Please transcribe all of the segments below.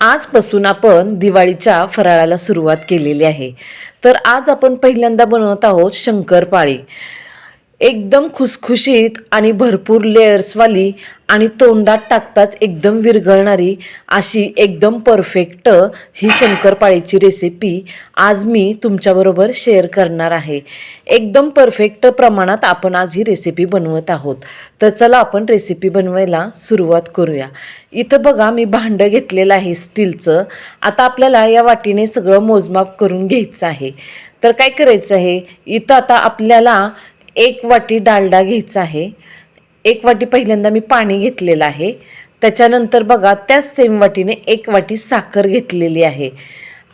आजपासून आपण दिवाळीच्या फराळाला सुरुवात केलेली आहे. तर आज आपण पहिल्यांदा बनवत आहोत शंकरपाळी. एकदम खुसखुशीत आणि भरपूर लेयर्सवाली आणि तोंडात टाकताच एकदम विरघळणारी अशी एकदम परफेक्ट ही शंकरपाळीची रेसिपी आज मी तुमच्याबरोबर शेअर करणार आहे. एकदम परफेक्ट प्रमाणात आपण आज ही रेसिपी बनवत आहोत. तर चला आपण रेसिपी बनवायला सुरुवात करूया. इथं बघा मी भांडं घेतलेलं आहे स्टीलचं. आता आपल्याला या वाटीने सगळं मोजमाप करून घ्यायचं आहे. तर काय करायचं आहे? इथं आता आपल्याला एक वाटी डालडा घ्यायचा आहे. एक वाटी पहिल्यांदा मी पाणी घेतलेलं आहे. त्याच्यानंतर बघा त्याच सेम वाटीने एक वाटी साखर घेतलेली आहे.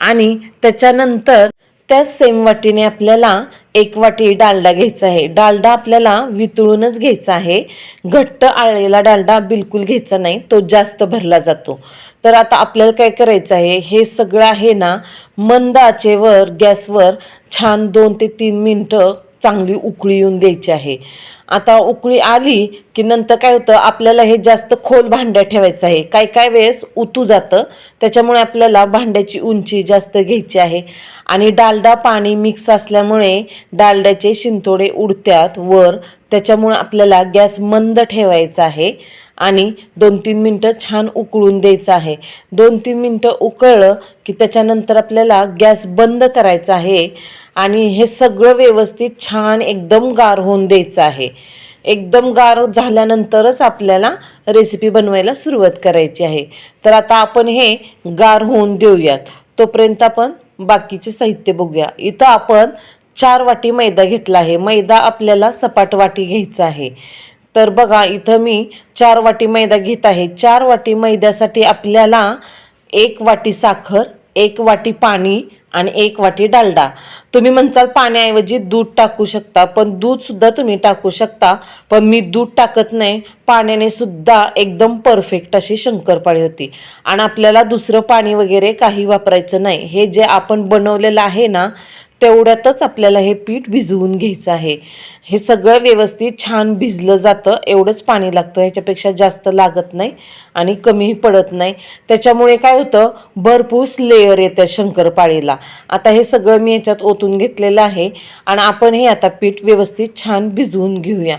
आणि त्याच्यानंतर त्याच सेम वाटीने आपल्याला एक वाटी डालडा घ्यायचा आहे. डालडा आपल्याला वितळूनच घ्यायचा आहे. घट्ट आळलेला डालडा बिलकुल घ्यायचा नाही. तो जास्त भरला जातो. तर आता आपल्याला काय करायचं आहे? हे सगळं आहे ना मंद आचेवर गॅसवर छान दोन ते तीन मिनटं चांगली उकळी येऊन द्यायची आहे. आता उकळी आली की नंतर काय होतं? आपल्याला हे जास्त खोल भांड्या ठेवायचं आहे. काय काय वेळेस उतू जातं? त्याच्यामुळे आपल्याला भांड्याची उंची जास्त घ्यायची आहे. आणि डालडा पाणी मिक्स असल्यामुळे डालड्याचे शिंतोडे उडत्यात वर. त्याच्यामुळे आपल्याला गॅस मंद ठेवायचा आहे. आणि दोन तीन मिनटं छान उकळून द्यायचं आहे. दोन तीन मिनटं उकळलं की त्याच्यानंतर आपल्याला गॅस बंद करायचा आहे. आणि हे सगळं व्यवस्थित छान एकदम गार होऊन द्यायचं आहे. एकदम गार झाल्यानंतरच आपल्याला रेसिपी बनवायला सुरुवात करायची आहे. तर आता आपण हे गार होऊन देऊयात. तोपर्यंत आपण बाकीचे साहित्य बघूया. इथं आपण चार वाटी मैदा घेतला आहे. मैदा आपल्याला सपाट वाटी घ्यायचा आहे. तर बघा इथं मी चार वाटी मैदा घेत आहे. चार वाटी मैद्यासाठी आपल्याला एक वाटी साखर एक वाटी पाणी आणि एक वाटी डालडा. तुम्ही म्हणसाल पाण्याऐवजी दूध टाकू शकता पण दूधसुद्धा तुम्ही टाकू शकता पण मी दूध टाकत नाही. पाण्याने सुद्धा एकदम परफेक्ट अशी शंकरपाळी होती. आणि आपल्याला दुसरं पाणी वगैरे काही वापरायचं नाही. हे जे आपण बनवलेलं आहे ना तेवढ्यातच आपल्याला हे पीठ भिजवून घ्यायचं आहे. हे सगळं व्यवस्थित छान भिजलं जातं. एवढंच पाणी लागतं. ह्याच्यापेक्षा जास्त लागत नाही आणि कमीही पडत नाही. त्याच्यामुळे काय होतं? भरपूर लेअर येतं शंकरपाळीला. आता हे सगळं मी याच्यात ओतून घेतलेलं आहे आणि आपण हे आता पीठ व्यवस्थित छान भिजवून घेऊया.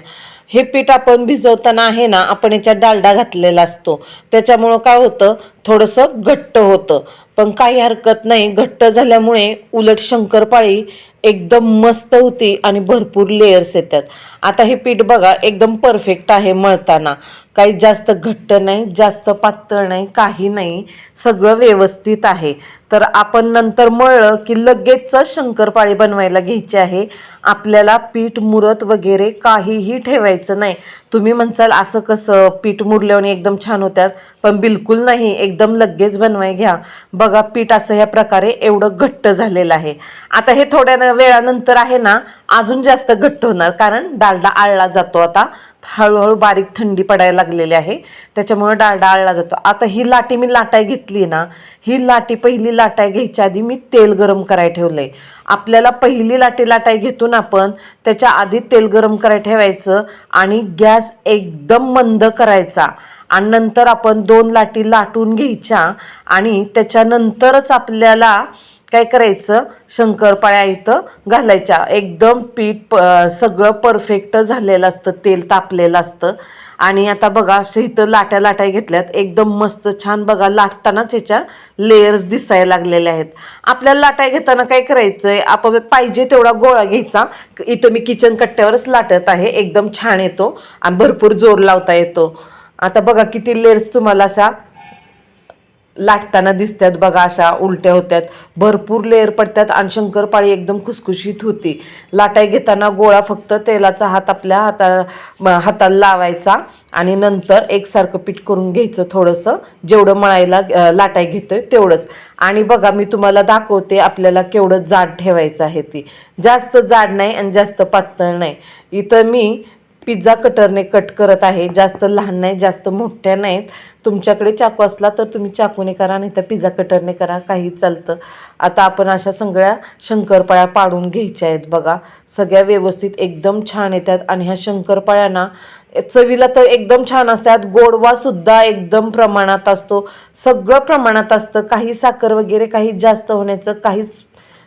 हे पीठ आपण भिजवताना आहे ना आपण याच्यात डालडा घातलेला असतो. त्याच्यामुळं काय होतं? थोडंसं घट्ट होतं. पण काही हरकत नाही. घट्ट झाल्यामुळे उलट शंकरपाळी एकदम मस्त होती आणि भरपूर लेयर्स येतात. आता हे पीठ बघा एकदम परफेक्ट आहे मळताना. काही जास्त घट्ट नाही जास्त पातळ नाही काही नाही. सगळं व्यवस्थित आहे. तर आपण नंतर मळलं की लगेचच शंकरपाळी बनवायला घ्यायची आहे. आपल्याला पीठ मुरत वगैरे काहीही ठेवायचं नाही. तुम्ही म्हणसाल असं कसं पीठ मुरल्याने एकदम छान होत्यात पण बिलकुल नाही. एकदम लगेच बनवाय घ्या. बघा पीठ असं ह्या प्रकारे एवढं घट्ट झालेलं आहे. आता हे थोड्या वेळानंतर आहे ना अजून जास्त घट्ट होणार. कारण डालडा आळला जातो आता. हळूहळू बारीक थंडी पडायला लागलेली आहे. त्याच्यामुळे डालडा आळला जातो. आता ही लाटी मी लाटाय घेतली ना ही लाटी पहिली लाटाय घ्यायच्या आधी मी तेल गरम करायला ठेवलंय. आपल्याला पहिली लाटी लाटाय घेतून आपण त्याच्या आधी तेल गरम कराय ठेवायचं आणि गॅस एकदम मंद करायचा. आणि नंतर आपण दोन लाटी लाटून घ्यायच्या आणि त्याच्यानंतरच आपल्याला काय करायचं? शंकरपाळ्या इथं घालायच्या. एकदम पीठ प सगळं परफेक्ट झालेलं असतं. तेल तापलेलं असतं. आणि आता बघा असं इथं लाट्या लाट्या घेतल्यात. एकदम मस्त छान बघा लाटतानाच याच्या लेयर्स दिसायला लागलेल्या आहेत. आपल्याला लाटाय घेताना काय करायचं आहे आपण पाहिजे तेवढा गोळा घ्यायचा. इथं मी किचन कट्ट्यावरच लाटत आहे. एकदम छान येतो. आणि भरपूर जोर लावता येतो. आता बघा किती लेयर्स तुम्हाला अशा लाटताना दिसतात बघा अशा उलट्या होत्यात. भरपूर लेअर पडतात आणि शंकरपाळी एकदम खुसखुशीत होती. लाटाय घेताना गोळा फक्त तेलाचा हात आपल्या हाता हाताला लावायचा आणि नंतर एकसारखं पीठ करून घ्यायचं थोडंसं. जेवढं मळायला लाटाय घेतोय तेवढंच. आणि बघा मी तुम्हाला दाखवते आपल्याला केवढं जाड ठेवायचं आहे ती. जास्त जाड नाही आणि जास्त पातळ नाही. इथं मी पिझ्झा कटरने कट करत आहे. जास्त लहान नाही जास्त मोठ्या नाहीत. तुमच्याकडे चाकू असला तर तुम्ही चाकूने करा नाही तर पिझ्झा कटरने करा काही चालतं. आता आपण अशा सगळ्या शंकरपाळ्या पाडून घ्यायच्या आहेत बघा. सगळ्या व्यवस्थित एकदम छान येतात आणि ह्या शंकरपाळ्यांना चवीला तर एकदम छान असतात. गोडवासुद्धा एकदम प्रमाणात असतो. सगळं प्रमाणात असतं. काही साखर वगैरे काही जास्त होण्याचं काहीच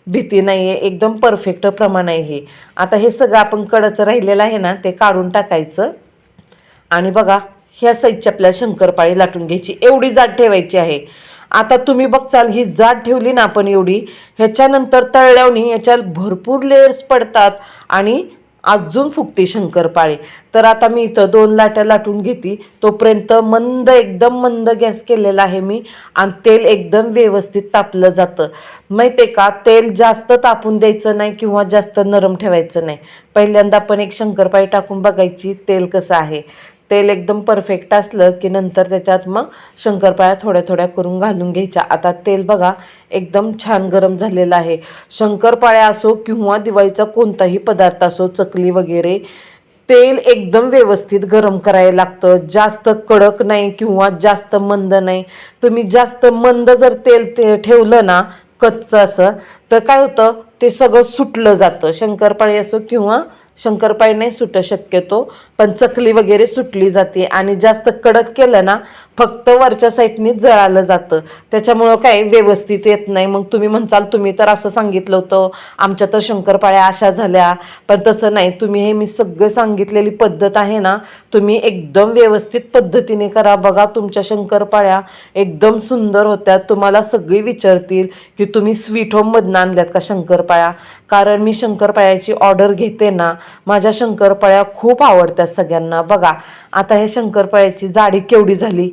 भीती नाही आहे एकदम परफेक्ट प्रमाण आहे हे. आता हे सगळं आपण कडचं राहिलेलं आहे ना ते काढून टाकायचं. आणि बघा ह्या साईजची आपल्याला शंकरपाळी लाटून घ्यायची एवढी जाड ठेवायची आहे. आता तुम्ही बघचाल ही जाड ठेवली ना आपण एवढी ह्याच्यानंतर तळल्यावनी याच्यात भरपूर लेयर्स पडतात आणि अजून फुगते शंकरपाळी. तर आता मी इथं दोन लाट्या लाटून घेते. तोपर्यंत मंद एकदम मंद गॅस केलेला आहे मी आणि तेल एकदम व्यवस्थित तापलं जातं. माहिती आहे का? तेल जास्त तापून द्यायचं नाही किंवा जास्त नरम ठेवायचं नाही. पहिल्यांदा आपण एक शंकरपाळी टाकून बघायची तेल कसं आहे. तेल एकदम परफेक्ट असलं की नंतर त्याच्यात मग शंकरपाळ्या थोड्या थोड्या करून घालून घ्यायच्या. आता तेल बघा एकदम छान गरम झालेलं आहे. शंकरपाळ्या असो किंवा दिवाळीचा कोणताही पदार्थ असो चकली वगैरे तेल एकदम व्यवस्थित गरम करायला लागतं. जास्त कडक नाही किंवा जास्त मंद नाही. तुम्ही जास्त मंद जर तेल ते ठेवलं ना कच्चं असं तर काय होतं? ते सगळं सुटलं जातं. शंकरपाळी असो किंवा शंकरपाळी नाही सुटं शक्यतो पण चकली वगैरे सुटली जाते आणि जास्त कडक केलं ना फक्त वरच्या साईडनी जळालं जातं. त्याच्यामुळं काय व्यवस्थित येत नाही. मग तुम्ही म्हणचाल तुम्ही तर असं सांगितलं होतं आमच्या तर शंकरपाळ्या अशा झाल्या. पण तसं नाही. तुम्ही हे मी सगळं सांगितलेली पद्धत आहे ना तुम्ही एकदम व्यवस्थित पद्धतीने करा. बघा तुमच्या शंकरपाळ्या एकदम सुंदर होत्या. तुम्हाला सगळी विचारतील की तुम्ही स्वीट होममधनं आणल्यात का शंकरपाळ्या? कारण मी शंकरपाळ्याची ऑर्डर घेते ना माझ्या शंकरपाळ्या खूप आवडतात सगळ्यांना. बघा आता हे शंकरपाळ्याची जाडी केवढी झाली?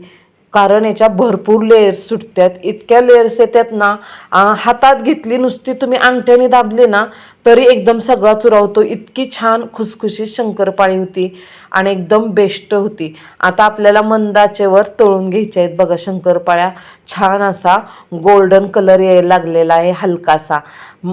कारण याच्या भरपूर लेयर्स सुटतात. इतक्या लेयर्स येतात ना हातात घेतली नुसती तुम्ही अंगठ्याने दाबली ना तरी एकदम सगळा चुरावतो. इतकी छान खुसखुशीत शंकरपाळी होती आणि एकदम बेस्ट होती. आता आपल्याला मंदाचेवर तळून घ्यायच्या आहेत बघा शंकरपाळ्या. छान असा गोल्डन कलर यायला लागलेला आहे हलकासा.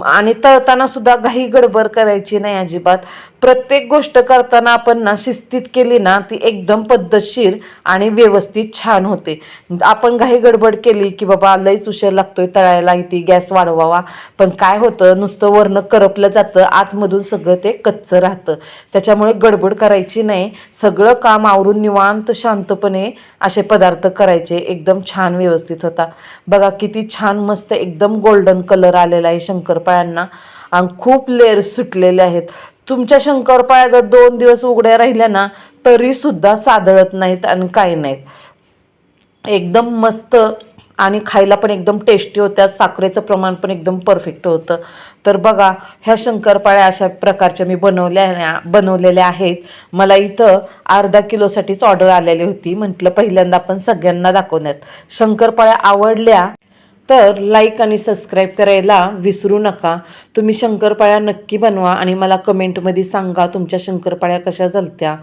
आणि तळताना सुद्धा घाई गडबड करायची नाही अजिबात. प्रत्येक गोष्ट करताना आपण ना शिस्तीत केली ना ती एकदम पद्धतशीर आणि व्यवस्थित छान होते. आपण घाई गडबड केली की बाबा लईच उशीर लागतोय तळायला इथे गॅस वाढवावा. पण काय होतं नुसतं वरनं करपलं जातं आतमधून सगळं ते कच्चं राहतं. त्याच्यामुळे गडबड करायची नाही. सगळं काम आवरून निवांत शांतपणे असे पदार्थ करायचे. एकदम छान व्यवस्थित होता. बघा किती छान मस्त एकदम गोल्डन कलर आलेला आहे शंकरपाळ्यांना. आणि खूप लेअर्स सुटलेले आहेत. तुमच्या शंकरपाळ्या जर दोन दिवस उघड्या राहिल्या ना तरीसुद्धा सादळत नाहीत आणि काही नाहीत. एकदम मस्त आणि खायला पण एकदम टेस्टी होत्या साखरेचं प्रमाण पण एकदम परफेक्ट होतं. तर बघा ह्या शंकरपाळ्या अशा प्रकारच्या मी बनवल्या बनवलेल्या आहेत. मला इथं अर्धा किलोसाठीच ऑर्डर आलेली होती. म्हटलं पहिल्यांदा आपण सगळ्यांना दाखवण्यात. शंकरपाळ्या आवडल्या तर लाईक आणि सबस्क्राईब करायला विसरू नका. तुम्ही शंकरपाळ्या नक्की बनवा आणि मला कमेंटमध्ये सांगा तुमच्या शंकरपाळ्या कशा झालत्या.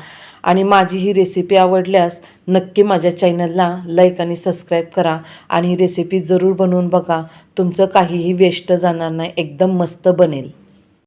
आणि माझी ही रेसिपी आवडल्यास नक्की माझ्या चॅनलला लाईक आणि सबस्क्राईब करा आणि ही रेसिपी जरूर बनवून बघा. तुमचं काहीही वेस्ट जाणार नाही एकदम मस्त बनेल.